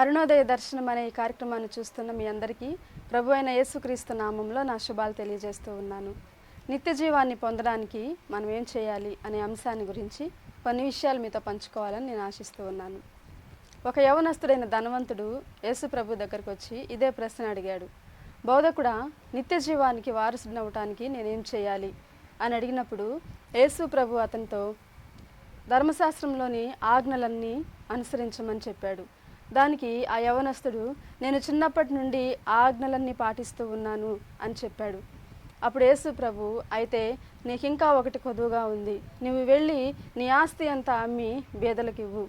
అరుణోదయ దర్శనం అనే ఈ కార్యక్రమాన్ని చూస్తున్న మీ అందరికీ ప్రభు అయిన యేసుక్రీస్తు నామంలో నా శుభాలు తెలియజేస్తూ ఉన్నాను. నిత్య జీవాన్ని పొందడానికి మనం ఏం చేయాలి అనే అంశాన్ని గురించి కొన్ని విషయాలు మీతో పంచుకోవాలని నేను ఆశిస్తూ ఉన్నాను. ఒక యవనస్తుడైన ధనవంతుడు యేసు ప్రభు దగ్గరకు వచ్చి ఇదే ప్రశ్న అడిగాడు. బోధకుడా నిత్య జీవానికి వారసుడవటానికి నేనేం చేయాలి? అని అడిగినప్పుడు యేసు ప్రభు అతనితో ధర్మశాస్త్రంలోని ఆజ్ఞలన్నీ అనుసరించమని చెప్పాడు. దానికి ఆ యవనస్తుడు నేను చిన్నప్పటి నుండి ఆజ్ఞలన్నీ పాటిస్తూ ఉన్నాను అని చెప్పాడు. అప్పుడు యేసు ప్రభు అయితే నీకు ఇంకా ఒకటి కొదువుగా ఉంది. నువ్వు వెళ్ళి నీ ఆస్తి అంతా అమ్మి బేదలకు ఇవ్వు.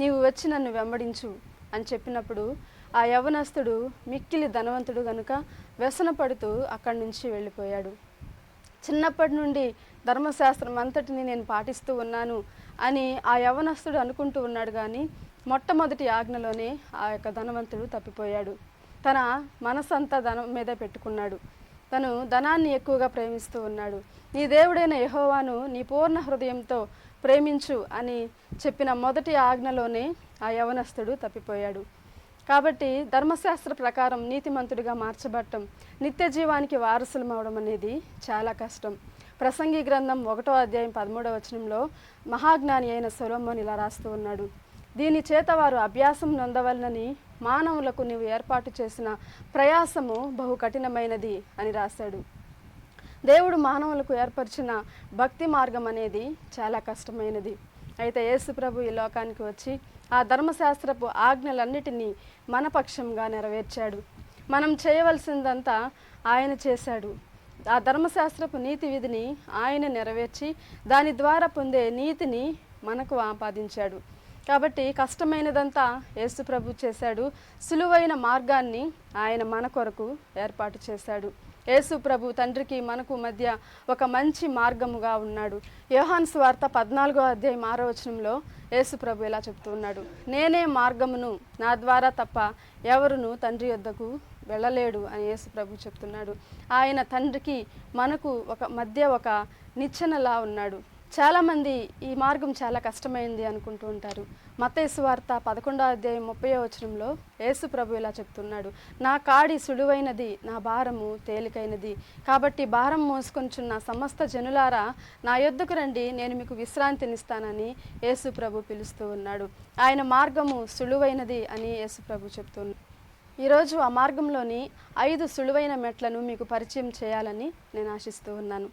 నీవు వచ్చి నన్ను వెంబడించు అని చెప్పినప్పుడు ఆ యవనస్తుడు మిక్కిలి ధనవంతుడు గనుక వ్యసన పడుతూ అక్కడి నుంచి వెళ్ళిపోయాడు. చిన్నప్పటి నుండి ధర్మశాస్త్రం అంతటిని నేను పాటిస్తూ ఉన్నాను అని ఆ యవనస్తుడు అనుకుంటూ ఉన్నాడు కానీ మొట్టమొదటి ఆజ్ఞలోనే ఆ యొక్క ధనవంతుడు తప్పిపోయాడు. తన మనసంతా ధనం మీద పెట్టుకున్నాడు. తను ధనాన్ని ఎక్కువగా ప్రేమిస్తూ ఉన్నాడు. నీ దేవుడైన యహోవాను నీ పూర్ణ హృదయంతో ప్రేమించు అని చెప్పిన మొదటి ఆజ్ఞలోనే ఆ యవనస్తుడు తప్పిపోయాడు. కాబట్టి ధర్మశాస్త్ర ప్రకారం నీతిమంతుడిగా మార్చబడటం నిత్య జీవానికి వారసులం అవడం అనేది చాలా కష్టం. ప్రసంగి గ్రంథం ఒకటో అధ్యాయం పదమూడవ వచనంలో మహాజ్ఞాని అయిన సొలొమోన్ ఇలా రాస్తూ ఉన్నాడు. దీని చేత వారు అభ్యాసం నొందవలనని మానవులకు నీవు ఏర్పాటు చేసిన ప్రయాసము బహు కఠినమైనది అని రాశాడు. దేవుడు మానవులకు ఏర్పరిచిన భక్తి మార్గం అనేది చాలా కష్టమైనది. అయితే యేసు ప్రభు ఈ లోకానికి వచ్చి ఆ ధర్మశాస్త్రపు ఆజ్ఞలన్నిటినీ మనపక్షంగా నెరవేర్చాడు. మనం చేయవలసిందంతా ఆయన చేశాడు. ఆ ధర్మశాస్త్రపు నీతి విధిని ఆయన నెరవేర్చి దాని ద్వారా పొందే నీతిని మనకు ఆపాదించాడు. కాబట్టి కష్టమైనదంతా యేసుప్రభు చేశాడు. సులువైన మార్గాన్ని ఆయన మన కొరకు ఏర్పాటు చేశాడు. యేసు ప్రభు తండ్రికి మనకు మధ్య ఒక మంచి మార్గముగా ఉన్నాడు. యోహాన్ స్వార్త పద్నాలుగో అధ్యాయం ఆరో వచనంలో యేసు ప్రభు ఇలా చెప్తూ ఉన్నాడు. నేనే మార్గమును నా ద్వారా తప్ప ఎవరును తండ్రి యొద్దకు వెళ్ళలేడు అని యేసు ప్రభు చెప్తున్నాడు. ఆయన తండ్రికి మనకు ఒక మధ్య ఒక నిచ్చెనలా ఉన్నాడు. చాలామంది ఈ మార్గం చాలా కష్టమైంది అనుకుంటూ ఉంటారు. మత్తేసు వార్త పదకొండో అధ్యాయం ముప్పై వచనంలో యేసు ప్రభు ఇలా చెప్తున్నాడు నా కాడి సులువైనది నా భారము తేలికైనది. కాబట్టి భారం మోసుకొంచున్న సమస్త జనులారా నా యొద్దకు రండి నేను మీకు విశ్రాంతినిస్తానని యేసు ప్రభు పిలుస్తూ ఉన్నాడు. ఆయన మార్గము సులువైనది అని యేసు ప్రభు చెప్తున్నాడు ఈరోజు ఆ మార్గంలోని ఐదు సులువైన మెట్లను మీకు పరిచయం చేయాలని నేను ఆశిస్తూ ఉన్నాను.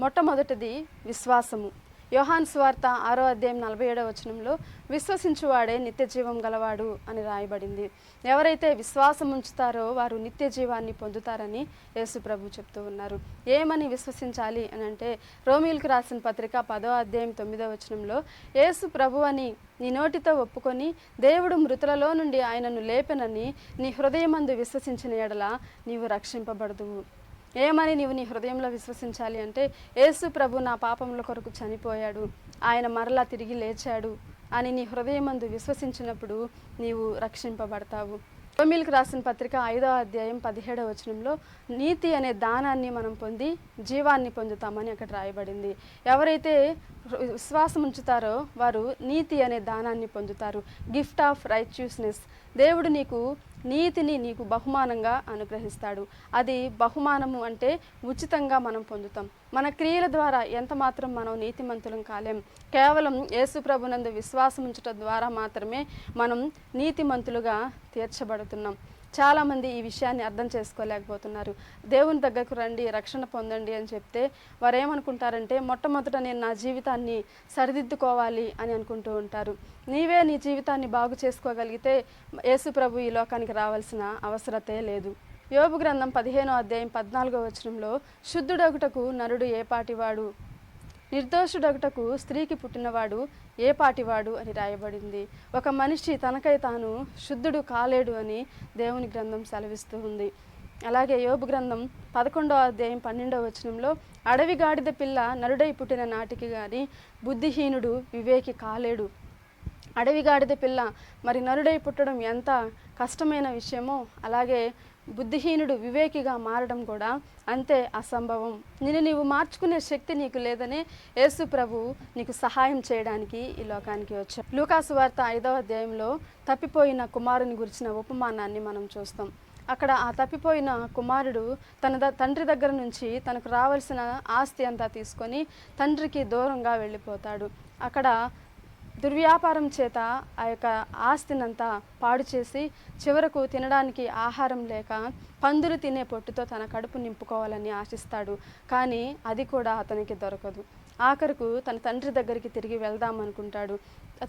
మొట్టమొదటిది విశ్వాసము. యోహాన్ స్వార్త ఆరో అధ్యాయం నలభై ఏడవ వచనంలో విశ్వసించువాడే నిత్య జీవం గలవాడు అని రాయబడింది. ఎవరైతే విశ్వాసం ఉంచుతారో వారు నిత్య జీవాన్ని పొందుతారని యేసు ప్రభు చెప్తూ ఉన్నారు. ఏమని విశ్వసించాలి అని అంటే రోమిల్కి రాసిన పత్రిక పదో అధ్యాయం తొమ్మిదో వచనంలో యేసు ప్రభు అని నీ నోటితో ఒప్పుకొని దేవుడు మృతులలో నుండి ఆయనను లేపెనని నీ హృదయమందు విశ్వసించిన ఎడల నీవు రక్షింపబడదువు. ఏమని నీవు నీ హృదయంలో విశ్వసించాలి అంటే యేసు ప్రభు నా పాపముల కొరకు చనిపోయాడు. ఆయన మరలా తిరిగి లేచాడు. అని నీ హృదయమందు విశ్వసించినప్పుడు నీవు రక్షింపబడతావు. రోమిల్కి రాసిన పత్రిక ఐదో అధ్యాయం పదిహేడవ వచనంలో నీతి అనే దానాన్ని మనం పొంది జీవాన్ని పొందుతామని అక్కడ రాయబడింది. ఎవరైతే విశ్వాసం ఉంచుతారో వారు నీతి అనే దానాన్ని పొందుతారు. Gift of righteousness. దేవుడు నీకు నీతిని నీకు బహుమానంగా అనుగ్రహిస్తాడు. అది బహుమానము అంటే ఉచితంగా మనం పొందుతాం. మన క్రియల ద్వారా ఎంత మాత్రం మనం నీతిమంతులం కాలేం. కేవలం యేసుప్రభునందు విశ్వాసం ఉంచటం ద్వారా మాత్రమే మనం నీతిమంతులుగా తీర్చబడుతున్నాం. చాలామంది ఈ విషయాన్ని అర్థం చేసుకోలేకపోతున్నారు. దేవుని దగ్గరకు రండి రక్షణ పొందండి అని చెప్తే వారు ఏమనుకుంటారంటే మొట్టమొదట నేను నా జీవితాన్ని సరిదిద్దుకోవాలి అని అనుకుంటూ ఉంటారు. నీవే నీ జీవితాన్ని బాగు చేసుకోగలిగితే యేసు ప్రభు ఈ లోకానికి రావాల్సిన అవసరతే లేదు. యోగు గ్రంథం పదిహేనో అధ్యాయం పద్నాలుగో వచనంలో శుద్ధుడొకటకు నరుడు ఏపాటివాడు నిర్దోషుడగుటకు స్త్రీకి పుట్టినవాడు ఏ పాటివాడు అని రాయబడింది. ఒక మనిషి తనకై తాను శుద్ధుడు కాలేడు అని దేవుని గ్రంథం సెలవిస్తూ ఉంది. అలాగే యోబు గ్రంథం పదకొండవ అధ్యాయం పన్నెండవ వచనంలో అడవి గాడిద పిల్ల నరుడై పుట్టిన నాటికి గాని బుద్ధిహీనుడు వివేకి కాలేడు. అడవి గాడిద పిల్ల మరి నరుడై పుట్టడం ఎంత కష్టమైన విషయమో అలాగే బుద్ధిహీనుడు వివేకిగా మారడం కూడా అంతే అసంభవం. నిన్ను నీవు మార్చుకునే శక్తి నీకు లేదని యేసు ప్రభు నీకు సహాయం చేయడానికి ఈ లోకానికి వచ్చాం లూకాసు వార్త ఐదవ అధ్యాయంలో తప్పిపోయిన కుమారుని గురించిన ఉపమానాన్ని మనం చూస్తాం. అక్కడ ఆ తప్పిపోయిన కుమారుడు తన ద తండ్రి దగ్గర నుంచి తనకు రావాల్సిన ఆస్తి అంతా తీసుకొని తండ్రికి దూరంగా వెళ్ళిపోతాడు. అక్కడ దుర్వ్యాపారం చేత ఆ యొక్క ఆస్తినంతా పాడు చేసి చివరకు తినడానికి ఆహారం లేక పందులు తినే పొట్టుతో తన కడుపు నింపుకోవాలని ఆశిస్తాడు. కానీ అది కూడా అతనికి దొరకదు. ఆఖరుకు తన తండ్రి దగ్గరికి తిరిగి వెళ్దాం అనుకుంటాడు.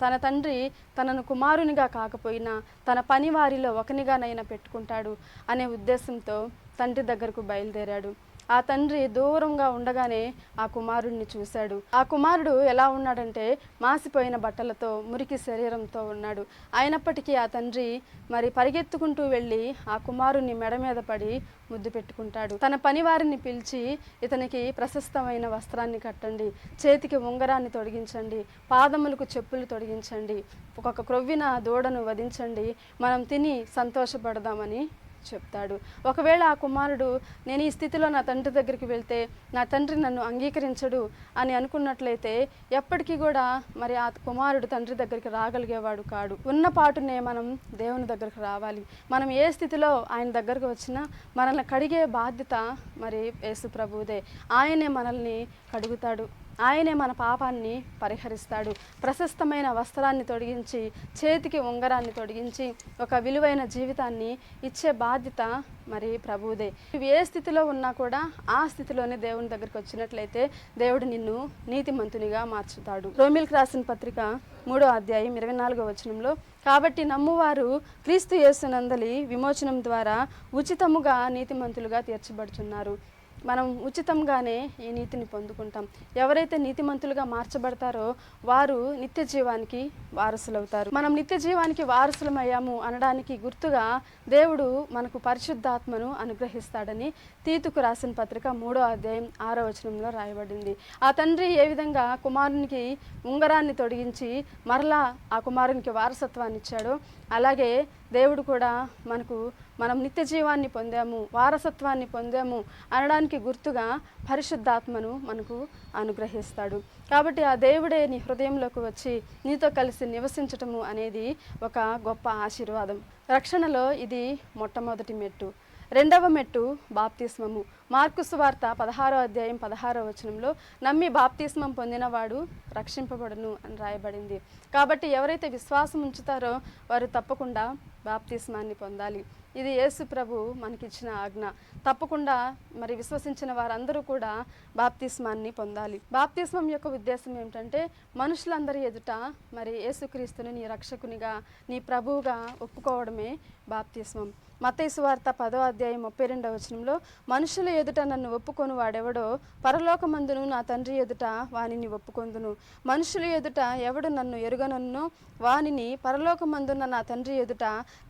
తన తండ్రి తనను కుమారునిగా కాకపోయినా తన పనివారిలో ఒకనిగానైనా పెట్టుకుంటాడు అనే ఉద్దేశంతో తండ్రి దగ్గరకు బయలుదేరాడు. ఆ తండ్రి దూరంగా ఉండగానే ఆ కుమారుడిని చూశాడు. ఆ కుమారుడు ఎలా ఉన్నాడంటే మాసిపోయిన బట్టలతో మురికి శరీరంతో ఉన్నాడు. అయినప్పటికీ ఆ తండ్రి మరి పరిగెత్తుకుంటూ వెళ్ళి ఆ కుమారుని మెడ మీద పడి ముద్దు పెట్టుకుంటాడు. తన పనివారిని పిలిచి ఇతనికి ప్రశస్తమైన వస్త్రాన్ని కట్టండి చేతికి ఉంగరాన్ని తొడిగించండి పాదములకు చెప్పులు తొడిగించండి ఒక క్రొవ్విన దూడను వధించండి మనం తిని సంతోషపడదామని చెప్తాడు. ఒకవేళ ఆ కుమారుడు నేను ఈ స్థితిలో నా తండ్రి దగ్గరికి వెళ్తే నా తండ్రి నన్ను అంగీకరించడు అని అనుకున్నట్లయితే ఎప్పటికీ కూడా మరి ఆ కుమారుడు తండ్రి దగ్గరికి రాగలిగేవాడు కాడు. ఉన్న పాటునే మనం దేవుని దగ్గరికి రావాలి. మనం ఏ స్థితిలో ఆయన దగ్గరకు వచ్చినా మనల్ని కడిగే బాధ్యత మరి యేసు ప్రభువుదే ఆయనే మనల్ని కడుగుతాడు. ఆయనే మన పాపాన్ని పరిహరిస్తాడు. ప్రశస్తమైన వస్త్రాన్ని తొడిగించి చేతికి ఉంగరాన్ని తొడిగించి ఒక విలువైన జీవితాన్ని ఇచ్చే బాధ్యత మరి ప్రభువుదే. నువ్వు ఏ స్థితిలో ఉన్నా కూడా ఆ స్థితిలోనే దేవుని దగ్గరికి వచ్చినట్లయితే దేవుడు నిన్ను నీతిమంతునిగా మార్చుతాడు. రోమిల్కి రాసిన పత్రిక మూడో అధ్యాయం ఇరవై నాలుగో వచనంలో కాబట్టి నమ్మువారు క్రీస్తు యేసునందలి విమోచనం ద్వారా ఉచితముగా నీతిమంతులుగా తీర్చబడుచున్నారు. మనం ఉచితంగానే ఈ నీతిని పొందుకుంటాం. ఎవరైతే నీతిమంతులుగా మార్చబడతారో వారు నిత్య జీవానికి వారసులవుతారు. మనం నిత్య జీవానికి వారసులమయ్యాము అనడానికి గుర్తుగా దేవుడు మనకు పరిశుద్ధాత్మను అనుగ్రహిస్తాడని తీతుకు రాసిన పత్రిక మూడో అధ్యాయం ఆరో వచనంలో రాయబడింది. ఆ తండ్రి ఏ విధంగా కుమారునికి ఉంగరాన్ని తొడిగించి మరలా ఆ కుమారునికి వారసత్వాన్ని ఇచ్చాడో అలాగే దేవుడు కూడా మనకు మనం నిత్య జీవాన్ని పొందాము వారసత్వాన్ని పొందాము అనడానికి గుర్తుగా పరిశుద్ధాత్మను మనకు అనుగ్రహిస్తాడు. కాబట్టి ఆ దేవుడే నీ హృదయంలోకి వచ్చి నీతో కలిసి నివసించటము అనేది ఒక గొప్ప ఆశీర్వాదం. రక్షణలో ఇది మొట్టమొదటి మెట్టు. రెండవ మెట్టు బాప్తిస్మము. మార్కుసు వార్త పదహారో అధ్యాయం పదహారో వచనంలో నమ్మి బాప్తిస్మం పొందినవాడు రక్షింపబడును అని రాయబడింది. కాబట్టి ఎవరైతే విశ్వాసం ఉంచుతారో వారు తప్పకుండా బాప్తిస్మాన్ని పొందాలి. ఇది యేసు ప్రభు మనకిచ్చిన ఆజ్ఞ. తప్పకుండా మరి విశ్వసించిన వారందరూ కూడా బాప్తిస్మాన్ని పొందాలి. బాప్తిస్మం యొక్క ఉద్దేశం ఏమిటంటే మనుషులందరి ఎదుట మరి యేసుక్రీస్తుని నీ రక్షకునిగా నీ ప్రభువుగా ఒప్పుకోవడమే బాప్తిస్మం. మత్తయి వార్త పదో అధ్యాయం ముప్పై రెండవ వచనంలో మనుషుల ఎదుట నన్ను ఒప్పుకొని వాడెవడో పరలోకమందును నా తండ్రి ఎదుట వానిని ఒప్పుకొందును. మనుషుల ఎదుట ఎవడు నన్ను ఎరుగనన్ను వానిని పరలోకమందున్న నా తండ్రి ఎదుట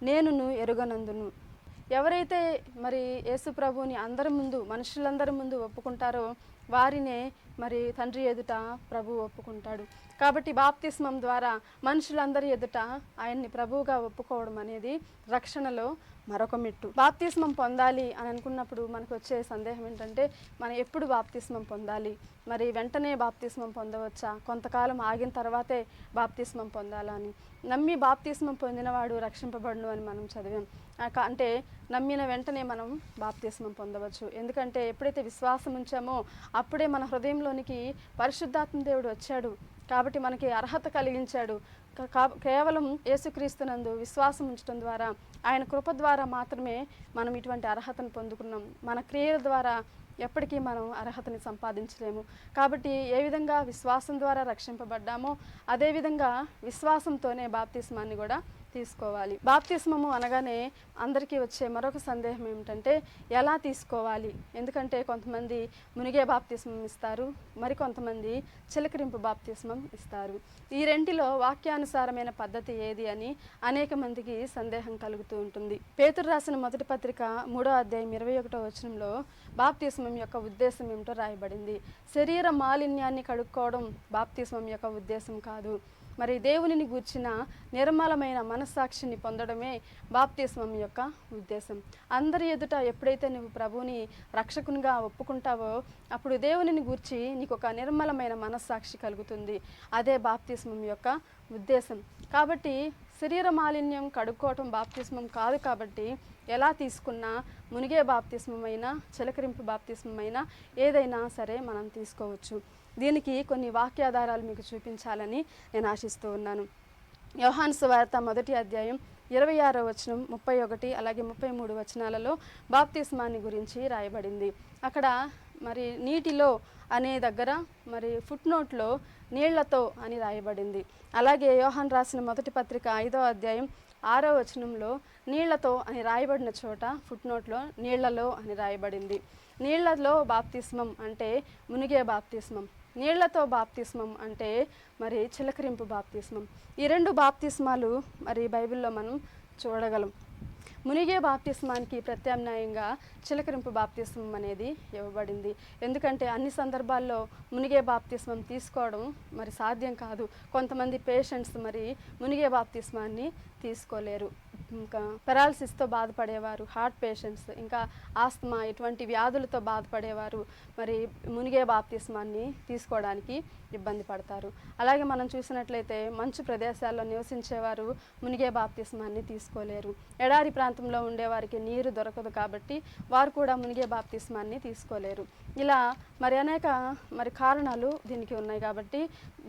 నేనును ఎరుగనందును. ఎవరైతే మరి యేసు ప్రభువుని అందరి ముందు మనుషులందరి ముందు ఒప్పుకుంటారో వారినే మరి తండ్రి ఎదుట ప్రభు ఒప్పుకుంటాడు. కాబట్టి బాప్తిస్మం ద్వారా మనుషులందరి ఎదుట ఆయన్ని ప్రభువుగా ఒప్పుకోవడం అనేది రక్షణలో మరొక మెట్టు. బాప్తిస్మం పొందాలి అని అనుకున్నప్పుడు మనకు వచ్చే సందేహం ఏంటంటే మనం ఎప్పుడు బాప్తిస్మం పొందాలి? మరి వెంటనే బాప్తిస్మం పొందవచ్చా? కొంతకాలం ఆగిన తర్వాతే బాప్తిస్మం పొందాలా అని. నమ్మి బాప్తిస్మం పొందినవాడు రక్షింపబడును అని మనం చదివాం. అంటే నమ్మిన వెంటనే మనం బాప్తిస్మం పొందవచ్చు. ఎందుకంటే ఎప్పుడైతే విశ్వాసం ఉంచామో అప్పుడే మన హృదయంలోనికి పరిశుద్ధాత్మ దేవుడు వచ్చాడు. కాబట్టి మనకి అర్హత కలిగించాడు. కేవలం యేసుక్రీస్తునందు విశ్వాసం ఉంచడం ద్వారా ఆయన కృప ద్వారా మాత్రమే మనం ఇటువంటి అర్హతను పొందుకున్నాం. మన క్రియల ద్వారా ఎప్పటికీ మనం అర్హతని సంపాదించలేము. కాబట్టి ఏ విధంగా విశ్వాసం ద్వారా రక్షింపబడ్డామో అదేవిధంగా విశ్వాసంతోనే బాప్తిస్మాన్ని కూడా తీసుకోవాలి. బాప్తిస్మము అనగానే అందరికీ వచ్చే మరొక సందేహం ఏమిటంటే ఎలా తీసుకోవాలి? ఎందుకంటే కొంతమంది మునిగే బాప్తిస్మం ఇస్తారు మరి కొంతమంది చిలకరింపు బాప్తిస్మం ఇస్తారు. ఈ రెంటిలో వాక్యానుసారమైన పద్ధతి ఏది అని అనేక మందికి సందేహం కలుగుతూ ఉంటుంది. పేతురు రాసిన మొదటి పత్రిక మూడో అధ్యాయం ఇరవై ఒకటో వచనంలో బాప్తిస్మం యొక్క ఉద్దేశం ఏమిటో రాయబడింది. శరీర మాలిన్యాన్ని కడుక్కోవడం బాప్తిస్మం యొక్క ఉద్దేశం కాదు. మరి దేవునిని గూర్చిన నిర్మలమైన మనస్సాక్షిని పొందడమే బాప్తిస్మం యొక్క ఉద్దేశం. అందరి ఎదుట ఎప్పుడైతే నువ్వు ప్రభువుని రక్షకునిగా ఒప్పుకుంటావో అప్పుడు దేవునిని గూర్చి నీకు ఒక నిర్మలమైన మనస్సాక్షి కలుగుతుంది. అదే బాప్తిస్మం యొక్క ఉద్దేశం. కాబట్టి శరీర మాలిన్యం కడుక్కోవటం బాప్తిస్మం కాదు కాబట్టి ఎలా తీసుకున్నా మునిగే బాప్తిస్మమైనా చిలకరింపు బాప్తిస్మమైనా ఏదైనా సరే మనం తీసుకోవచ్చు. దీనికి కొన్ని వాక్యాధారాలు మీకు చూపించాలని నేను ఆశిస్తూ ఉన్నాను. యోహాన్స్ వార్త మొదటి అధ్యాయం ఇరవై ఆరో వచనం ముప్పై ఒకటి అలాగే ముప్పై మూడు వచనాలలో బాప్తిస్మాన్ని గురించి రాయబడింది. అక్కడ మరి నీటిలో అనే దగ్గర మరి ఫుట్ నోట్లో నీళ్ళతో అని రాయబడింది. అలాగే యోహాన్ రాసిన మొదటి పత్రిక ఐదో అధ్యాయం ఆరో వచనంలో నీళ్ళతో అని రాయబడిన చోట ఫుట్ నోట్లో నీళ్ళలో అని రాయబడింది. నీళ్ళలో బాప్తిస్మం అంటే మునిగే బాప్తిస్మం. నీళ్ళతో బాప్తిస్మం అంటే మరి చిలకరింపు బాప్తిస్మం. ఈ రెండు బాప్తిస్మాలు మరి బైబిల్లో మనం చూడగలం. మునిగే బాప్తిస్మానికి ప్రత్యామ్నాయంగా చిలకరింపు బాప్తిస్మం అనేది ఇవ్వబడింది. ఎందుకంటే అన్ని సందర్భాల్లో మునిగే బాప్తిస్మం తీసుకోవడం మరి సాధ్యం కాదు. కొంతమంది పేషెంట్స్ మరి మునిగే బాప్తిస్మాన్ని తీసుకోలేరు. ఇంకా పెరాలసిస్తో బాధపడేవారు హార్ట్ పేషెంట్స్ ఇంకా ఆస్తమా ఇటువంటి వ్యాధులతో బాధపడేవారు మరి మునిగే బాప్తిస్మాన్ని తీసుకోవడానికి ఇబ్బంది పడతారు. అలాగే మనం చూసినట్లయితే మంచు ప్రదేశాల్లో నివసించేవారు మునిగే బాప్తిస్మాన్ని తీసుకోలేరు. ఎడారి ప్రాంతంలో ఉండేవారికి నీరు దొరకదు కాబట్టి వారు కూడా మునిగే బాప్తిస్మాన్ని తీసుకోలేరు. ఇలా మరి అనేక మరి కారణాలు దీనికి ఉన్నాయి కాబట్టి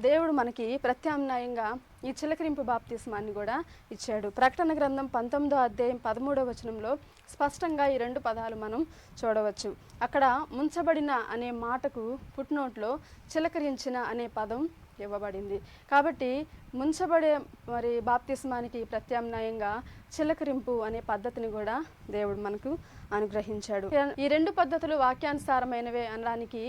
దేవుడు మనకి ప్రత్యామ్నాయంగా ఈ చిలకరింపు బాప్తిస్మాన్ని కూడా ఇచ్చాడు. ప్రకటన గ్రంథం పంతొమ్మిదో అధ్యాయం పదమూడో వచనంలో స్పష్టంగా ఈ రెండు పదాలు మనం చూడవచ్చు. అక్కడ ముంచబడిన అనే మాటకు పుట్నోట్లో చిలకరించిన అనే పదం ఇవ్వబడింది. కాబట్టి ముంచబడే మరి బాప్తిస్మానికి ప్రత్యామ్నాయంగా చిలకరింపు అనే పద్ధతిని కూడా దేవుడు మనకు అనుగ్రహించాడు. ఈ రెండు పద్ధతులు వాక్యానుసారమైనవే అనడానికి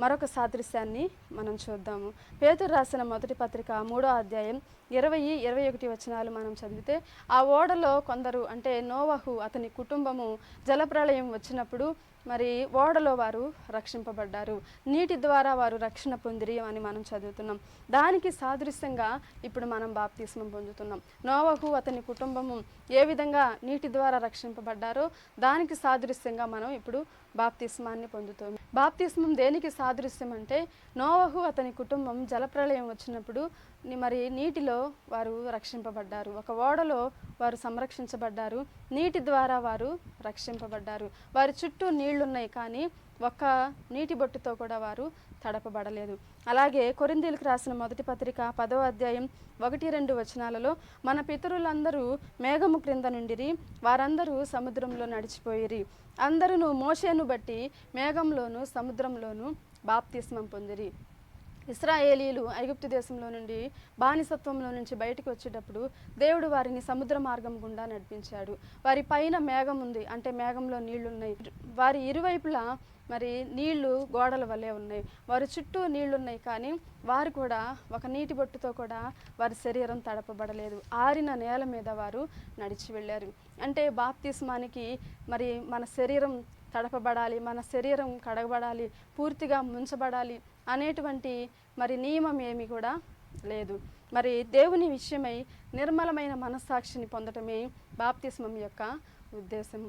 మరొక సాదృశ్యాన్ని మనం చూద్దాము. పేతురు రాసిన మొదటి పత్రిక మూడో అధ్యాయం ఇరవై ఇరవై ఒకటి వచనాలు మనం చదివితే ఆ ఓడలో కొందరు అంటే నోవహు అతని కుటుంబము జలప్రళయం వచ్చినప్పుడు మరి ఓడలో వారు రక్షింపబడ్డారు. నీటి ద్వారా వారు రక్షణ పొందిరి అని మనం చదువుతున్నాం. దానికి సాదృశ్యంగా ఇప్పుడు మనం బాప్తీస్మం పొందుతున్నాం. నోవహు అతని కుటుంబము ఏ విధంగా నీటి ద్వారా రక్షింపబడ్డారో దానికి సాదృశ్యంగా మనం ఇప్పుడు బాప్తిస్మాన్ని పొందుతాం. బాప్తిస్మం దేనికి సాదృశ్యం అంటే నోవహు అతని కుటుంబం జలప్రళయం వచ్చినప్పుడు మరి నీటిలో వారు రక్షింపబడ్డారు. ఒక ఓడలో వారు సంరక్షించబడ్డారు. నీటి ద్వారా వారు రక్షింపబడ్డారు. వారి చుట్టూ నీళ్ళున్నాయి కానీ ఒక్క నీటి బొట్టుతో కూడా వారు తడపబడలేదు. అలాగే కొరిందీలకు రాసిన మొదటి పత్రిక పదో అధ్యాయం ఒకటి రెండు వచనాలలో మన పితరులందరూ మేఘము క్రింద నుండిరి వారందరూ సముద్రంలో నడిచిపోయిరి. అందరూ మోషేను బట్టి మేఘంలోను సముద్రంలోను బాప్తిస్మం పొందిరి. ఇస్రాయేలీలు ఐగుప్తు దేశంలో నుండి బానిసత్వంలో నుంచి బయటకు వచ్చేటప్పుడు దేవుడు వారిని సముద్ర మార్గం గుండా నడిపించాడు. వారి పైన మేఘం ఉంది. అంటే మేఘంలో నీళ్ళున్నాయి. వారి ఇరువైపులా మరి నీళ్ళు గోడల వలె ఉన్నాయి. వారి చుట్టూ నీళ్ళున్నాయి కానీ వారు కూడా ఒక నీటి బొట్టుతో కూడా వారి శరీరం తడపబడలేదు. ఆరిన నేల మీద వారు నడిచి వెళ్ళారు. అంటే బాప్తిస్మానికి మరి మన శరీరం తడపబడాలి మన శరీరం కడగబడాలి పూర్తిగా ముంచబడాలి అనేటువంటి మరి నియమం ఏమీ కూడా లేదు. మరి దేవుని విషయమై నిర్మలమైన మనస్సాక్షిని పొందటమే బాప్తిస్మం యొక్క ఉద్దేశం.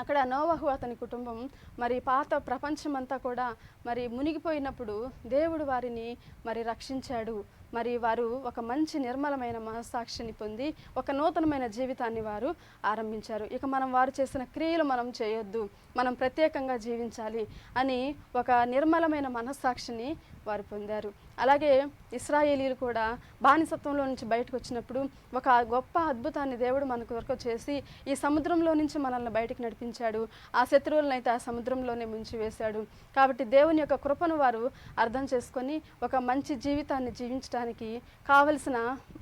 అక్కడ నోవహు అతని కుటుంబం మరి పాత ప్రపంచమంతా కూడా మరి మునిగిపోయినప్పుడు దేవుడు వారిని మరి రక్షించాడు. మరి వారు ఒక మంచి నిర్మలమైన మనస్సాక్షిని పొంది ఒక నూతనమైన జీవితాన్ని వారు ఆరంభించారు. ఇక మనం వారు చేసిన క్రియలు మనం చేయొద్దు మనం ప్రత్యేకంగా జీవించాలి అని ఒక నిర్మలమైన మనస్సాక్షిని వారు పొందారు. అలాగే ఇస్రాయేలీలు కూడా బానిసత్వంలో నుంచి బయటకు వచ్చినప్పుడు ఒక గొప్ప అద్భుతాన్ని దేవుడు మనకు కొరకు చేసి ఈ సముద్రంలో నుంచి మనల్ని బయటకు నడిపించాడు. ఆ శత్రువులను అయితే ఆ సముద్రంలోనే ముంచి వేశాడు కాబట్టి దేవుని యొక్క కృపను వారు అర్థం చేసుకొని ఒక మంచి జీవితాన్ని జీవించడానికి కావలసిన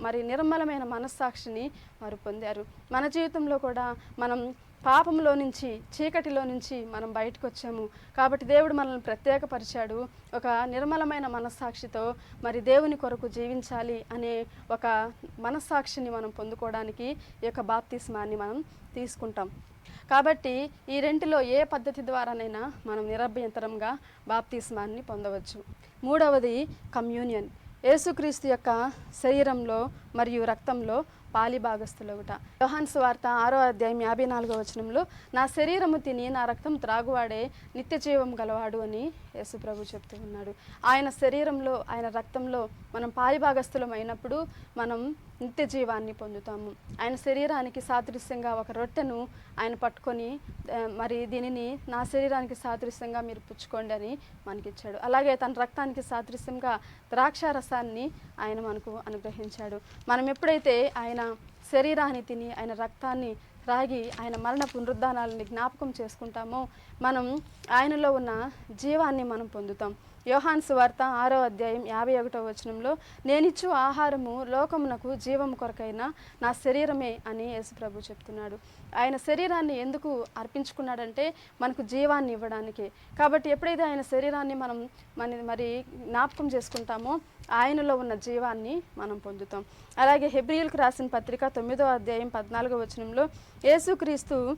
మరి నిర్మలమైన మనస్సాక్షిని వారు పొందారు. మన జీవితంలో కూడా మనం పాపంలో నుంచి చీకటిలో నుంచి మనం బయటకు వచ్చాము కాబట్టి దేవుడు మనల్ని ప్రత్యేకపరిచాడు. ఒక నిర్మలమైన మనస్సాక్షితో మరి దేవుని కొరకు జీవించాలి అనే ఒక మనస్సాక్షిని మనం పొందుకోవడానికి ఈ యొక్క బాప్తిస్మాన్ని మనం తీసుకుంటాం. కాబట్టి ఈ రెంటిలో ఏ పద్ధతి ద్వారానైనా మనం నిరభ్యంతరంగా బాప్తిస్మాన్ని పొందవచ్చు. మూడవది కమ్యూనియన్. యేసుక్రీస్తు యొక్క శరీరంలో మరియు రక్తంలో పాలి భాగస్థులవుట యోహాన్ వార్త ఆరో అధ్యాయం యాభై నాలుగో వచనంలో నా శరీరము తిని నా రక్తం త్రాగువాడే నిత్య జీవం గలవాడు అని యేసుప్రభు చెప్తూ ఉన్నాడు. ఆయన శరీరంలో ఆయన రక్తంలో మనం పాలి భాగస్థులం అయినప్పుడు మనం నిత్య జీవాన్ని పొందుతాము. ఆయన శరీరానికి సాదృశ్యంగా ఒక రొట్టెను ఆయన పట్టుకొని మరి దీనిని నా శరీరానికి సాదృశ్యంగా మీరు పుచ్చుకోండి అని మనకిచ్చాడు. అలాగే తన రక్తానికి సాదృశ్యంగా ద్రాక్ష రసాన్ని ఆయన మనకు అనుగ్రహించాడు. మనం ఎప్పుడైతే ఆయన శరీరాన్ని తిని ఆయన రక్తాన్ని రాగి ఆయన మరణ పునరుద్ధానాలని జ్ఞాపకం చేసుకుంటామో మనం ఆయనలో ఉన్న జీవాన్ని మనం పొందుతాం. యోహాన్ సువార్త ఆరో అధ్యాయం యాభై ఒకటో వచనంలో నేనిచ్చు ఆహారము లోకమునకు జీవము కొరకైన నా శరీరమే అని యేసుప్రభు చెప్తున్నాడు. ఆయన శరీరాన్ని ఎందుకు అర్పించుకున్నాడంటే మనకు జీవాన్ని ఇవ్వడానికి. కాబట్టి ఎప్పుడైతే ఆయన శరీరాన్ని మనం మన మరి జ్ఞాపకం చేసుకుంటామో ఆయనలో ఉన్న జీవాన్ని మనం పొందుతాం. అలాగే హెబ్రియల్కి రాసిన పత్రిక తొమ్మిదో అధ్యాయం పద్నాలుగో వచనంలో యేసుక్రీస్తు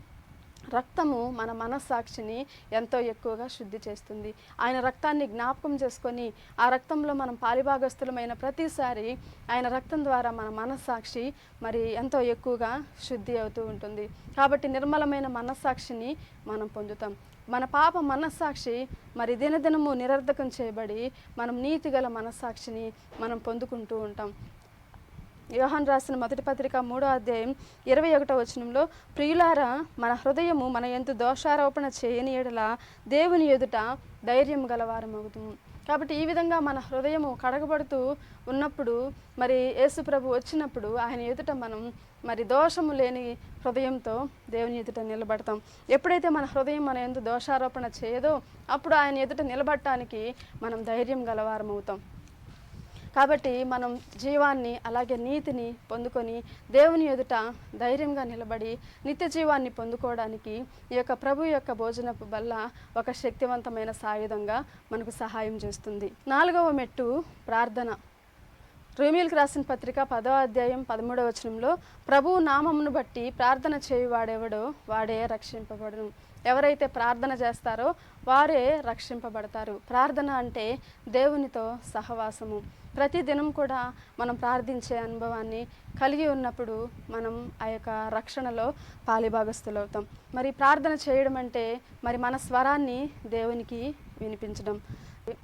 రక్తము మన మనస్సాక్షిని ఎంతో ఎక్కువగా శుద్ధి చేస్తుంది. ఆయన రక్తాన్ని జ్ఞాపకం చేసుకొని ఆ రక్తంలో మనం పాలిభాగస్థులమైన ప్రతిసారి ఆయన రక్తం ద్వారా మన మనస్సాక్షి మరి ఎంతో ఎక్కువగా శుద్ధి అవుతూ ఉంటుంది. కాబట్టి నిర్మలమైన మనస్సాక్షిని మనం పొందుతాం. మన పాప మనస్సాక్షి మరి దినదినము నిరర్ధకం చేయబడి మనం నీతిగల మనస్సాక్షిని మనం పొందుకుంటూ ఉంటాం. యోహాన్ రాసిన మొదటి పత్రిక మూడో అధ్యాయం ఇరవై ఒకటో వచనంలో ప్రియులారా మన హృదయము మన ఎందు దోషారోపణ చేయని ఎడల దేవుని ఎదుట ధైర్యం గలవారమవుతుంది కాబట్టి ఈ విధంగా మన హృదయము కడగబడుతూ ఉన్నప్పుడు మరి యేసు ప్రభు వచ్చినప్పుడు ఆయన ఎదుట మనం మరి దోషము లేని హృదయంతో దేవుని ఎదుట నిలబడతాం. ఎప్పుడైతే మన హృదయం మన ఎందు దోషారోపణ చేయదో అప్పుడు ఆయన ఎదుట నిలబడటానికి మనం ధైర్యం గలవారం అవుతాం కాబట్టి మనం జీవాన్ని అలాగే నీతిని పొందుకొని దేవుని ఎదుట ధైర్యంగా నిలబడి నిత్య జీవాన్ని పొందుకోవడానికి ఈ యొక్క ప్రభు యొక్క భోజనపు వల్ల ఒక శక్తివంతమైన సాయుధంగా మనకు సహాయం చేస్తుంది. నాలుగవ మెట్టు ప్రార్థన. రోమిల్కి రాసిన పత్రిక పదో అధ్యాయం పదమూడవ వచనంలో ప్రభువు నామమును బట్టి ప్రార్థన చేయువాడెవడో వాడే రక్షింపబడును. ఎవరైతే ప్రార్థన చేస్తారో వారే రక్షింపబడతారు. ప్రార్థన అంటే దేవునితో సహవాసము. ప్రతి దినం కూడా మనం ప్రార్థించే అనుభవాన్ని కలిగి ఉన్నప్పుడు మనం ఆ యొక్క రక్షణలో పాలిభాగస్తులవుతాం మరి ప్రార్థన చేయడం అంటే మరి మన స్వరాన్ని దేవునికి వినిపించడం.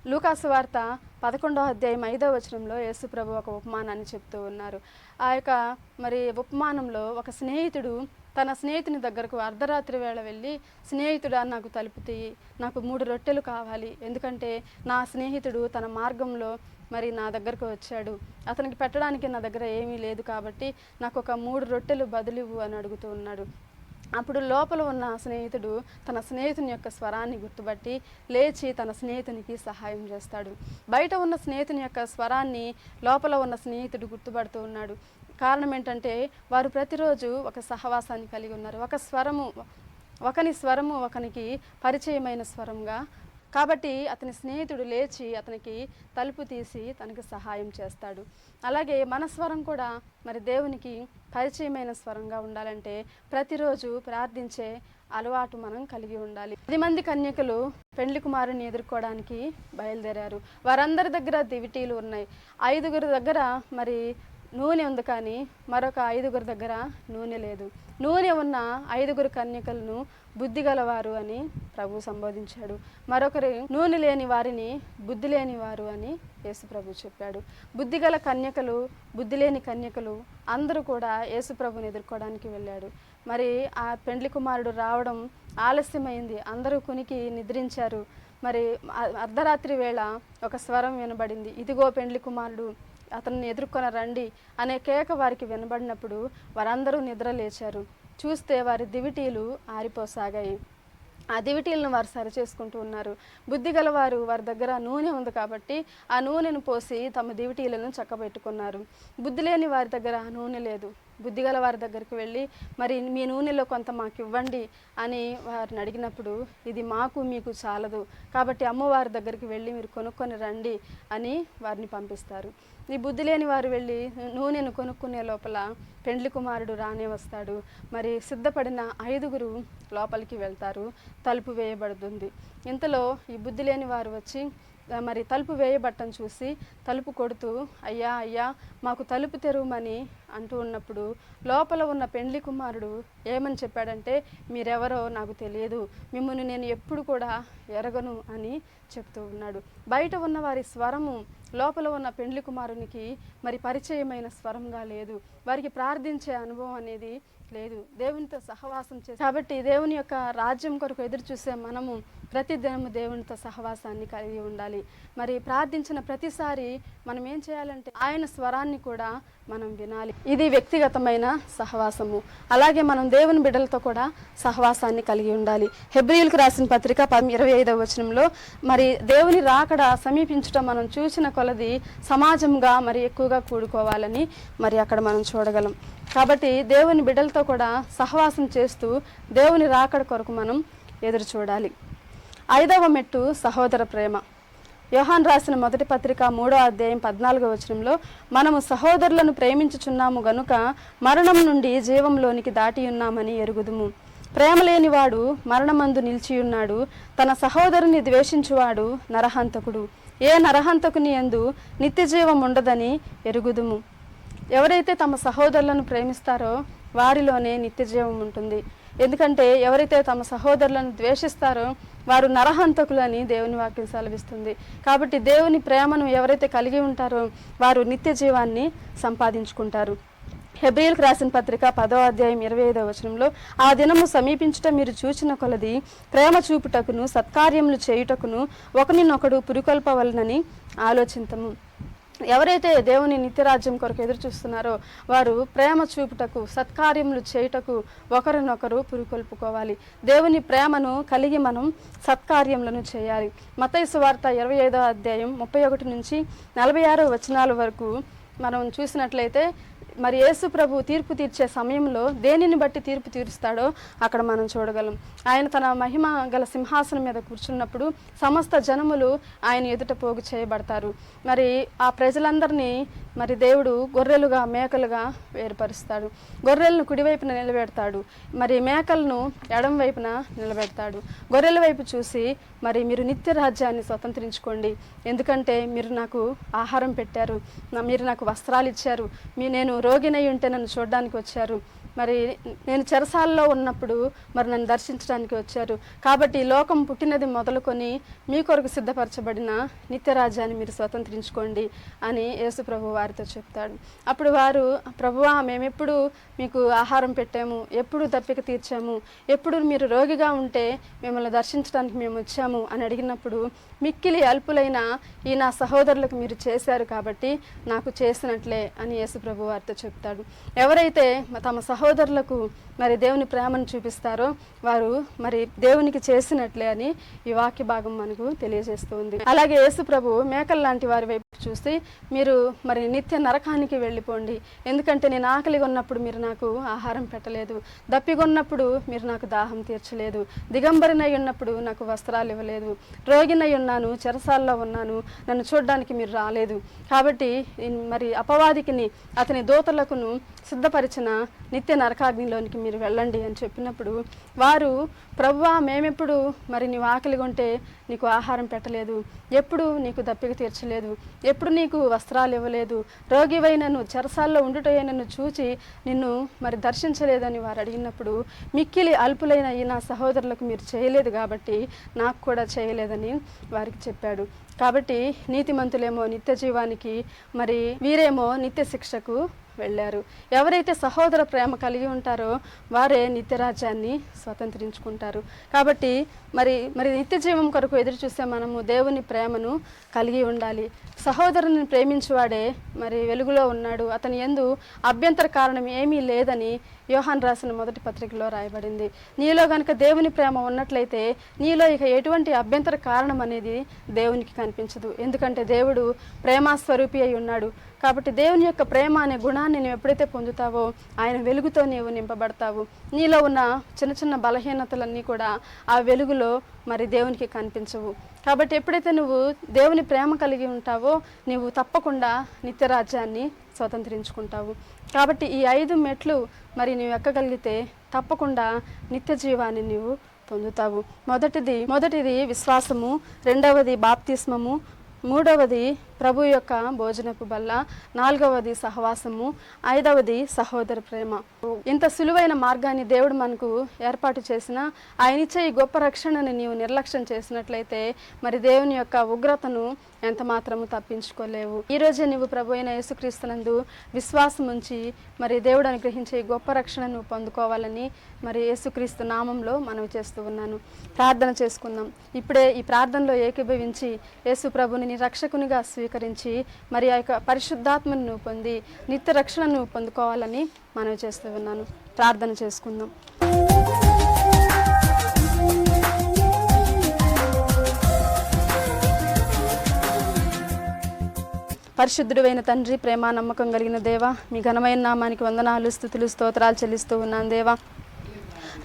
లూకాసు వార్త పదకొండో అధ్యాయం ఐదవ వచనంలో యేసుప్రభు ఒక ఉపమానాన్ని చెప్తూ ఉన్నారు. ఆ యొక్క మరి ఉపమానంలో ఒక స్నేహితుడు తన స్నేహితుని దగ్గరకు అర్ధరాత్రి వేళ వెళ్ళి స్నేహితుడా నాకు తలుపు తీయి నాకు మూడు రొట్టెలు కావాలి. ఎందుకంటే నా స్నేహితుడు తన మార్గంలో మరి నా దగ్గరకు వచ్చాడు. అతనికి పెట్టడానికి నా దగ్గర ఏమీ లేదు కాబట్టి నాకు ఒక మూడు రొట్టెలు బదులివ్వు అని అడుగుతూ ఉన్నాడు. అప్పుడు లోపల ఉన్న స్నేహితుడు తన స్నేహితుని యొక్క స్వరాన్ని గుర్తుపట్టి లేచి తన స్నేహితునికి సహాయం చేస్తాడు. బయట ఉన్న స్నేహితుని యొక్క స్వరాన్ని లోపల ఉన్న స్నేహితుడు గుర్తుపడుతూ ఉన్నాడు. కారణం ఏంటంటే వారు ప్రతిరోజు ఒక సహవాసాన్ని కలిగి ఉన్నారు. ఒక స్వరము ఒకని స్వరము ఒకనికి పరిచయమైన స్వరంగా. కాబట్టి అతని స్నేహితుడు లేచి అతనికి తలుపు తీసి తనకు సహాయం చేస్తాడు. అలాగే మన స్వరం కూడా మరి దేవునికి పరిచయమైన స్వరంగా ఉండాలంటే ప్రతిరోజు ప్రార్థించే అలవాటు మనం కలిగి ఉండాలి. పది మంది కన్యకలు పెండ్లి కుమారుని ఎదుర్కోవడానికి బయలుదేరారు. వారందరి దగ్గర దివిటీలు ఉన్నాయి. ఐదుగురు దగ్గర మరి నూనె ఉంది కానీ మరొక ఐదుగురు దగ్గర నూనె లేదు. నూనె ఉన్న ఐదుగురు కన్యకలను బుద్ధి గలవారు అని ప్రభు సంబోధించాడు. మరొకరు నూనె లేని వారిని బుద్ధి లేని వారు అని యేసుప్రభు చెప్పాడు. బుద్ధి గల కన్యకలు బుద్ధి లేని కన్యకలు అందరూ కూడా యేసుప్రభుని ఎదుర్కోవడానికి వెళ్ళాడు. మరి ఆ పెండ్లి కుమారుడు రావడం ఆలస్యమైంది. అందరూ కునికి నిద్రించారు. మరి అర్ధరాత్రి వేళ ఒక స్వరం వినబడింది. ఇదిగో పెండ్లి కుమారుడు అతన్ని ఎదుర్కొన రండి అనే కేక వారికి వినబడినప్పుడు వారందరూ నిద్ర లేచారు. చూస్తే వారి దివిటీలు ఆరిపోసాగాయి. ఆ దివిటీలను వారు సరి చేసుకుంటూ ఉన్నారు. బుద్ధి గలవారు వారి దగ్గర నూనె ఉంది కాబట్టి ఆ నూనెను పోసి తమ దివిటీలను చక్కబెట్టుకున్నారు. బుద్ధి లేని వారి దగ్గర నూనె లేదు. బుద్ధిగల వారి దగ్గరికి వెళ్ళి మరి మీ నూనెలో కొంత మాకు ఇవ్వండి అని వారిని అడిగినప్పుడు ఇది మాకు మీకు చాలదు. కాబట్టి అమ్మవారి దగ్గరికి వెళ్ళి మీరు కొనుక్కొని రండి అని వారిని పంపిస్తారు. ఈ బుద్ధి లేని వారు వెళ్ళి నూనెను కొనుక్కునే లోపల పెండ్లి కుమారుడు రానే వస్తాడు. మరి సిద్ధపడిన ఐదుగురు లోపలికి వెళ్తారు. తలుపు వేయబడుతుంది. ఇంతలో ఈ బుద్ధి లేని వారు వచ్చి మరి తలుపు వేయబట్టం చూసి తలుపు కొడుతూ అయ్యా అయ్యా మాకు తలుపు తెరవమని అంటూ ఉన్నప్పుడు లోపల ఉన్న పెండ్లి కుమారుడు ఏమని చెప్పాడంటే మీరెవరో నాకు తెలియదు మిమ్మల్ని నేను ఎప్పుడు కూడా ఎరగను అని చెప్తూ ఉన్నాడు. బయట ఉన్న వారి స్వరము లోపల ఉన్న పెండ్లి కుమారునికి మరి పరిచయమైన స్వరంగా లేదు. వారికి ప్రార్థించే అనుభవం అనేది లేదు. దేవునితో సహవాసం చేసి కాబట్టి దేవుని యొక్క రాజ్యం కొరకు ఎదురు చూసే మనము ప్రతి దినము దేవునితో సహవాసాన్ని కలిగి ఉండాలి. మరి ప్రార్థించిన ప్రతిసారి మనం ఏం చేయాలంటే ఆయన స్వరాన్ని కూడా మనం వినాలి. ఇది వ్యక్తిగతమైన సహవాసము. అలాగే మనం దేవుని బిడ్డలతో కూడా సహవాసాన్ని కలిగి ఉండాలి. హెబ్రియులకు రాసిన పత్రిక ఇరవై ఐదవ వచనంలో మరి దేవుని రాకడ సమీపించడం మనం చూసిన కొలది సమాజంగా మరి ఎక్కువగా కూడుకోవాలని మరి అక్కడ మనం చూడగలం. కాబట్టి దేవుని బిడ్డలతో కూడా సహవాసం చేస్తూ దేవుని రాకడ కొరకు మనం ఎదురు చూడాలి. ఐదవ మెట్టు సహోదర ప్రేమ. యోహాన్ రాసిన మొదటి పత్రిక మూడో అధ్యాయం పద్నాలుగో వచనంలో మనము సహోదరులను ప్రేమించుచున్నాము గనుక మరణం నుండి జీవంలోనికి దాటి ఉన్నామని ఎరుగుదుము. ప్రేమ లేనివాడు మరణమందు నిలిచియున్నాడు తన సహోదరుని ద్వేషించువాడు నరహంతకుడు. ఏ నరహంతకుని ఎందు నిత్యజీవం ఉండదని ఎరుగుదుము. ఎవరైతే తమ సహోదరులను ప్రేమిస్తారో వారిలోనే నిత్యజీవం ఉంటుంది. ఎందుకంటే ఎవరైతే తమ సహోదరులను ద్వేషిస్తారో వారు నరహంతకులని దేవుని వాక్యం సెలవిస్తుంది. కాబట్టి దేవుని ప్రేమను ఎవరైతే కలిగి ఉంటారో వారు నిత్య జీవాన్ని సంపాదించుకుంటారు. హెబ్రియల్కి రాసిన పత్రిక పదో అధ్యాయం ఇరవై ఐదవ వచనంలో ఆ దినము సమీపించుట మీరు చూచిన కొలది ప్రేమ చూపుటకును సత్కార్యములు చేయుటకును ఒకరినొకడు పురికొల్పవలనని ఆలోచింతము. ఎవరైతే దేవుని నిత్యరాజ్యం కొరకు ఎదురు చూస్తున్నారో వారు ప్రేమ చూపుటకు సత్కార్యములు చేయుటకు ఒకరినొకరు పురికొల్పుకోవాలి. దేవుని ప్రేమను కలిగి మనం సత్కార్యములను చేయాలి. మతైసు వార్త ఇరవై ఐదో అధ్యాయం ముప్పై ఒకటి నుంచి నలభై ఆరో వచనాల వరకు మనం చూసినట్లయితే మరి యేసు ప్రభు తీర్పు తీర్చే సమయంలో దేనిని బట్టి తీర్పు తీరుస్తాడో అక్కడ మనం చూడగలం. ఆయన తన మహిమ గల సింహాసనం మీద కూర్చున్నప్పుడు సమస్త జనములు ఆయన ఎదుట పోగు చేయబడతారు. మరి ఆ ప్రజలందరినీ మరి దేవుడు గొర్రెలుగా మేకలుగా ఏర్పరుస్తాడు గొర్రెలను కుడివైపున నిలబెడతాడు. మరి మేకలను ఎడం వైపున నిలబెడతాడు. గొర్రెల వైపు చూసి మరి మీరు నిత్య రాజ్యాన్ని స్వతంత్రించుకోండి. ఎందుకంటే మీరు నాకు ఆహారం పెట్టారు. మీరు నాకు వస్త్రాలు ఇచ్చారు. మీ నేను రోగినై ఉంటే నన్ను చూడడానికి వచ్చారు. మరి నేను చెరసాలలో ఉన్నప్పుడు మరి నన్ను దర్శించడానికి వచ్చారు. కాబట్టి ఈ లోకం పుట్టినది మొదలుకొని మీ కొరకు సిద్ధపరచబడిన నిత్యరాజ్యాన్ని మీరు స్వతంత్రించుకోండి అని యేసు ప్రభు వారితో చెప్తాడు. అప్పుడు వారు ప్రభువా మేమెప్పుడు మీకు ఆహారం పెట్టాము ఎప్పుడు దప్పిక తీర్చాము ఎప్పుడు మీరు రోగిగా ఉంటే మిమ్మల్ని దర్శించడానికి మేము వచ్చాము అని అడిగినప్పుడు మిక్కిలి అల్పులైన ఈ నా సహోదరులకు మీరు చేశారు కాబట్టి నాకు చేసినట్లే అని యేసు ప్రభు వారితో చెప్తాడు. ఎవరైతే తమ సహ సహోదరులకు మరి దేవుని ప్రేమను చూపిస్తారో వారు మరి దేవునికి చేసినట్లే అని ఈ వాక్య భాగం మనకు తెలియజేస్తుంది అలాగే యేసు ప్రభు మేకల లాంటి వారి వైపు చూసి మీరు మరి నిత్య నరకానికి వెళ్ళిపోండి. ఎందుకంటే నేను ఆకలిగా ఉన్నప్పుడు మీరు నాకు ఆహారం పెట్టలేదు. దప్పికొన్నప్పుడు మీరు నాకు దాహం తీర్చలేదు. దిగంబరినై ఉన్నప్పుడు నాకు వస్త్రాలు ఇవ్వలేదు. రోగినై ఉన్నాను చెరసాల్లో ఉన్నాను. నన్ను చూడడానికి మీరు రాలేదు. కాబట్టి మరి అపవాదికిని అతని దూతలకును సిద్ధపరిచిన నిత్య నరకాగ్నిలోనికి మీరు వెళ్ళండి అని చెప్పినప్పుడు వారు ప్రవ్వా మేమెప్పుడు మరి నీవు ఆకలిగా ఉంటే నీకు ఆహారం పెట్టలేదు. ఎప్పుడు నీకు దప్పిక తీర్చలేదు. ఎప్పుడు నీకు వస్త్రాలు ఇవ్వలేదు. రోగివైనను చెరసాల్లో ఉండుటయ్యే నన్ను చూచి నిన్ను మరి దర్శించలేదని వారు అడిగినప్పుడు మిక్కిలి అల్పులైన ఈ నా సహోదరులకు మీరు చేయలేదు కాబట్టి నాకు కూడా చేయలేదని వారికి చెప్పాడు. కాబట్టి నీతిమంతులేమో నిత్య జీవానికి మరి వీరేమో నిత్య శిక్షకు వెళ్ళారు. ఎవరైతే సహోదర ప్రేమ కలిగి ఉంటారో వారే నిత్యరాజ్యాన్ని స్వతంత్రించుకుంటారు. కాబట్టి మరి మరి నిత్య జీవం కొరకు ఎదురు చూస్తే మనము దేవుని ప్రేమను కలిగి ఉండాలి. సహోదరుని ప్రేమించువాడే మరి వెలుగులో ఉన్నాడు. అతని ఎందు అభ్యంతర కారణం ఏమీ లేదని యోహాన్ రాసిన మొదటి పత్రికలో రాయబడింది. నీలో గనుక దేవుని ప్రేమ ఉన్నట్లయితే నీలో ఇక ఎటువంటి అభ్యంతర కారణం అనేది దేవునికి కనిపించదు. ఎందుకంటే దేవుడు ప్రేమాస్వరూపి అయి ఉన్నాడు. కాబట్టి దేవుని యొక్క ప్రేమ అనే గుణాన్ని నువ్వు ఎప్పుడైతే పొందుతావో ఆయన వెలుగుతో నీవు నింపబడతావు. నీలో ఉన్న చిన్న చిన్న బలహీనతలన్నీ కూడా ఆ వెలుగులో మరి దేవునికి కనిపించవు. కాబట్టి ఎప్పుడైతే నువ్వు దేవుని ప్రేమ కలిగి ఉంటావో నీవు తప్పకుండా నిత్యరాజ్యాన్ని స్వతంత్రించుకుంటావు. కాబట్టి ఈ ఐదు మెట్లు మరి నీవు ఎక్కగలిగితే తప్పకుండా నిత్య జీవాన్ని నీవు పొందుతావు. మొదటిది మొదటిది విశ్వాసము రెండవది బాప్తిస్మము మూడవది ప్రభు యొక్క భోజనపు బల్ల నాలుగవది సహవాసము ఐదవది సహోదర ప్రేమ. ఇంత సులువైన మార్గాన్ని దేవుడు మనకు ఏర్పాటు చేసిన ఆయన ఇచ్చే ఈ గొప్ప రక్షణని నీవు నిర్లక్ష్యం చేసినట్లయితే మరి దేవుని యొక్క ఉగ్రతను ఎంత మాత్రము తప్పించుకోలేవు. ఈ రోజే నువ్వు ప్రభు అయిన యేసుక్రీస్తునందు విశ్వాసం ఉంచి మరి దేవుడు అనుగ్రహించే ఈ గొప్ప రక్షణను నువ్వు పొందుకోవాలని మరి యేసుక్రీస్తు నామంలో మనవి చేస్తూ ఉన్నాను. ప్రార్థన చేసుకుందాం. ఇప్పుడే ఈ ప్రార్థనలో ఏకీభవించి యేసు ప్రభుని నీ రక్షకునిగా స్వీకరించి మరి ఆ యొక్క పరిశుద్ధాత్మను నువ్వు పొంది నిత్య రక్షణను నువ్వు పొందుకోవాలని మనవి చేస్తూ ఉన్నాను. ప్రార్థన చేసుకుందాం. పరిశుద్ధుడైన తండ్రి ప్రేమ నమ్మకం కలిగిన దేవ మీ ఘనమైన నామానికి వందనాలు స్థుతులు స్తోత్రాలు చెల్లిస్తూ ఉన్నాను దేవా.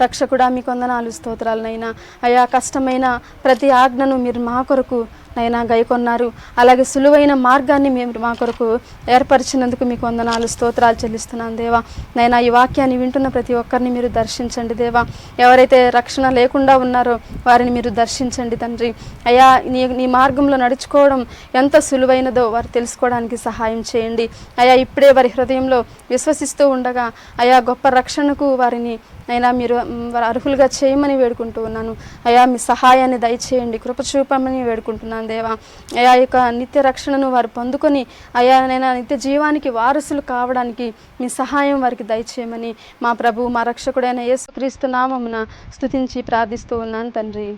రక్షకుడా మీకు వందనాలు స్తోత్రాలనైనా. అయా కష్టమైన ప్రతి ఆజ్ఞను మీరు మా కొరకు నైనా గైకొన్నారు. అలాగే సులువైన మార్గాన్ని మేము మా కొరకు ఏర్పరిచినందుకు మీకు వందనాలు స్తోత్రాలు చెల్లిస్తున్నాను దేవా. నైనా ఈ వాక్యాన్ని వింటున్న ప్రతి ఒక్కరిని మీరు దర్శించండి దేవా. ఎవరైతే రక్షణ లేకుండా ఉన్నారో వారిని మీరు దర్శించండి తండ్రి. అయ్యా నీ నీ మార్గంలో నడుచుకోవడం ఎంత సులువైనదో వారు తెలుసుకోవడానికి సహాయం చేయండి. అయా ఇప్పుడే వారి హృదయంలో విశ్వసిస్తూ ఉండగా అయా గొప్ప రక్షణకు వారిని అయినా మీరు వారు అర్హులుగా చేయమని వేడుకుంటూ ఉన్నాను. అయా మీ సహాయాన్ని దయచేయండి కృప చూపమని వేడుకుంటున్నాను దేవా. అయా యొక్క నిత్య రక్షణను వారు పొందుకొని అయా నైనా నిత్య జీవానికి వారసులు కావడానికి మీ సహాయం వారికి దయచేయమని మా ప్రభు మా రక్షకుడైన యేసుక్రీస్తు నామమున స్తుతించి ప్రార్థిస్తూ ఉన్నాను తండ్రి.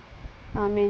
ఆమె